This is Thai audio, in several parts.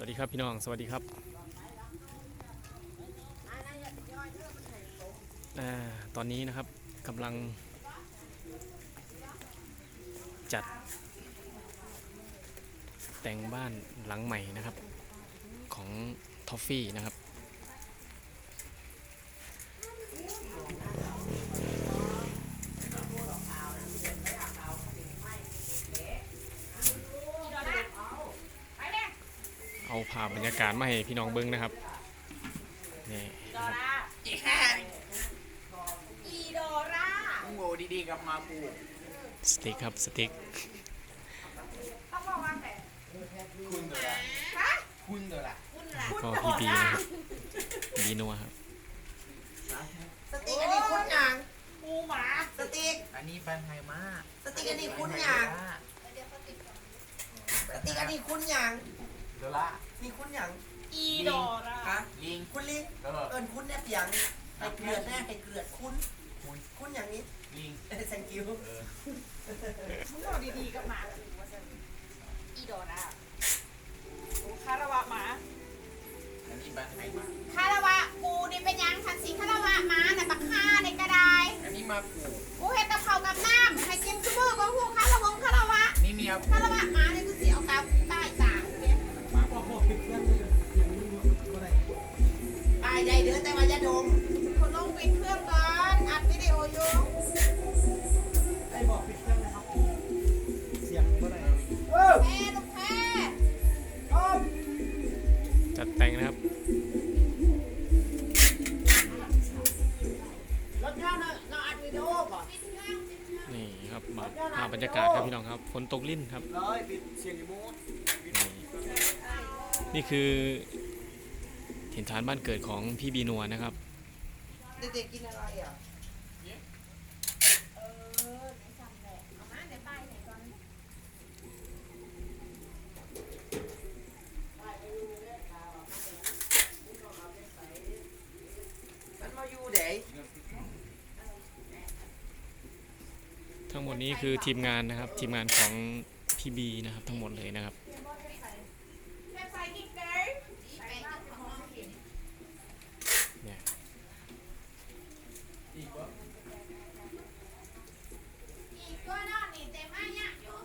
สวัสดีครับพี่น้อง สวัสดีครับอตอนนี้นะครับกำลัง จัด แต่งบ้านหลังใหม่นะครับ ของทอฟฟี่นะครับ ภาพบรรยากาศมาให้พี่น้องเบิ้งนะครับนี่ดอร่าอีแค่อีดอร่ามึงโง่ดีๆกับมากูสติ๊กครับสติ๊กเขาบอกว่าแต่คุณเดี๋ยวละฮะคุณเดี๋ยวละคุณล่ะก็พี่บีนะครับบีนัวครับสติ๊กอันนี้คุณอย่างปูหมาสติ๊กอันนี้แฟนไทยมากสติ๊กอันนี้คุณอย่างสติ๊กอันนี้คุณอย่าง เดี๋ยวละนี่คุณอย่างอีดอร่าฮะลิงคุณลิงเออเอิญคุณแนบอย่างให้เกลือแน่ให้เกลือคุณ คุณคุณอย่างนี้ลิงเออ thank you มึงบอกดีๆกับหมากันว่าจะอีดอร่าโอ้คาราวะหมาอันนี้แฟนไทยมากคาราวะกูนี่เป็นยังทันสีคาราวะหมาน่ะบักฆ่าในกระไดอันนี้มากูกูเห็ดกะเพรากับน้ำให้กินซุปเปอร์บางหูคาราวงคาราวะนี่เมียกูคาราวะหมาเนี่ยคือสีเอากับใต้ตาเนี่ย ตายได้เด้อแต่ว่าอย่าดมคนลงปิดเครื่องก่อนอัดวิดีโออยู่ไอ้บอกปิดเครื่องนะครับ เสียงเมื่อไหร่แพ้ลูกแพ้จัดแต่งนะครับ รถย่าเนอะเราอัดวิดีโอก่อนนี่ครับมาภาพบรรยากาศครับพี่น้องครับ ฝนตกลิ่นครับเลยปิดเสียงอีโมด นี่นี่คือถิ่นฐานบ้านเกิดของพี่บีนัวนะครับ เด็กๆกินอะไรอะเออไหนจำแหละเอามาเดี๋ยวไปไหนก่อนมันมาอยู่เด็ทั้งหมดนี้คือทีมงานนะครับ ทีมงานของพี่บีนะครับ ทั้งหมดเลยนะครับ แค่ใส่กิ๊กเกอร์ใส่หน้าของน้องเห็น เนี่ย อีกตัวนอนนี่เต็มมากเนี่ยอยู่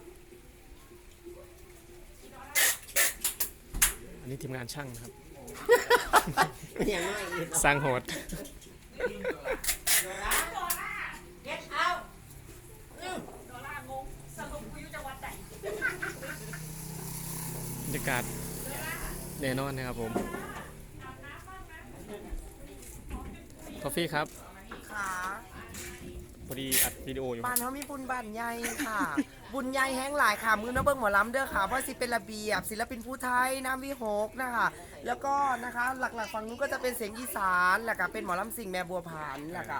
อั นนี้ทีมงานช่างนะครับ อย่างน้อยอีกสร้างโหดดอลลาร์ get out ดอลลาร์งงสรุปกูอยู่จังหวัดไหนบรรยากาศแน่นอนนะครับผมทอฟฟี่ครับขาพ อดีอัดวิดีโออยู่บ้านเขามีบุญบ้านใหญ่ค่ะ บุญใหญ่แห้งหลายค่ะ มือน้าเบิ้งหมอลำเด้อค่ะเพราะสิเป็นระเบียบ ศิลปินผู้ไทยน้ำวิหกนะคะ แล้วก็นะคะหลักๆฝั่งนู้นก็จะเป็นเสียงอีสานแล้วก็เป็นหมอลำสิงห์แม่บัวผันแล้วก็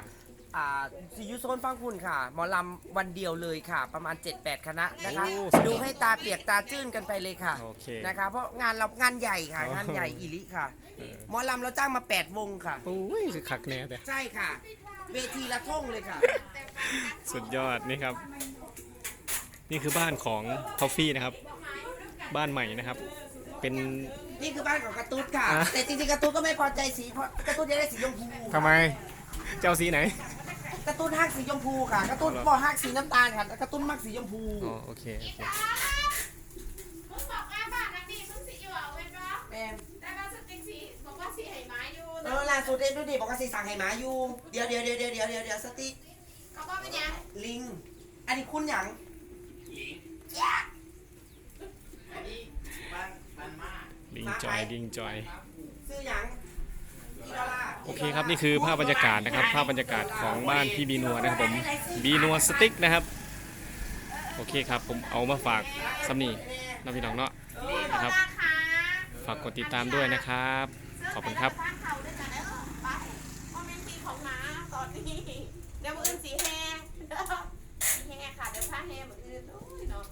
อ่าซียูโซนฟังคุณค่ะ หมอลำวันเดียวเลยค่ะ ประมาณ 7-8 คณะนะคะโอ้สุดยอดดูให้ตาเปียกตาจื้นกันไปเลยค่ะโอเค นะคะ เพราะงานเรางานใหญ่ค่ะโอ้งานใหญ่อิลิค่ะเออหมอลำเราจ้างมา 8 วงค่ะ โอ้ยคือคักแน่แต่ ใช่ค่ะ เวทีละท่งเลยค่ะ สุดยอดนี่ครับ นี่คือบ้านของทอฟฟี่นะครับ บ้านใหม่นะครับ เป็นนี่คือบ้านของกระตุ้ดค่ะอะ แต่จริงๆกระตุ้ดก็ไม่พอใจสีเพราะกระตุ้ดจะได้สีชมพูทำไมเจ้าสีไหน กระตุ้ดฮักสีชมพูค่ะ กระตุ้ดเอาเหรอบอกฮักสีน้ำตาลค่ะแต่กระตุ้ดมักสีชมพู อ๋อโอเคโอเค มึงบอกว่าบ้านนั้นนี่มึงสิอยู่เอาเว้นปะ แม่ แต่ว่าสติ๊กสีบอกว่าสีไหหมาอยู่ เออล่า สุดเอ็มดูดิบอกว่าสีสั่งให้หมาอยู่ เดี๋ยวเดี๋ยวเดี๋ยวเดี๋ยวเดี๋ยวเดี๋ยวเดี๋ยวสติ๊กเขาบอกเป็นยังลิง อันนี้คุณหยังลิงยะอันนี้บ้านบ้านมากลิงจอยลิงจอย ซื้อหยังอีดอลลาร์โอเคครับ นี่คือภาพบรรยากาศนะครับ ภาพบรรยากาศของบ้านพี่บีนัวนะครับผมบีนัวสติ๊กนะครับ โอเคครับ ผมเอามาฝากสำนีนะพี่น้องเนาะนะครับราคาฝากกดติดตามด้วยนะครับ ขอบคุณครับ เดี๋ยวมืออื่นสีแหงสีแหงค่ะ เดี๋ยวผ้าแห่มืออื่นโอ้ยเนาะ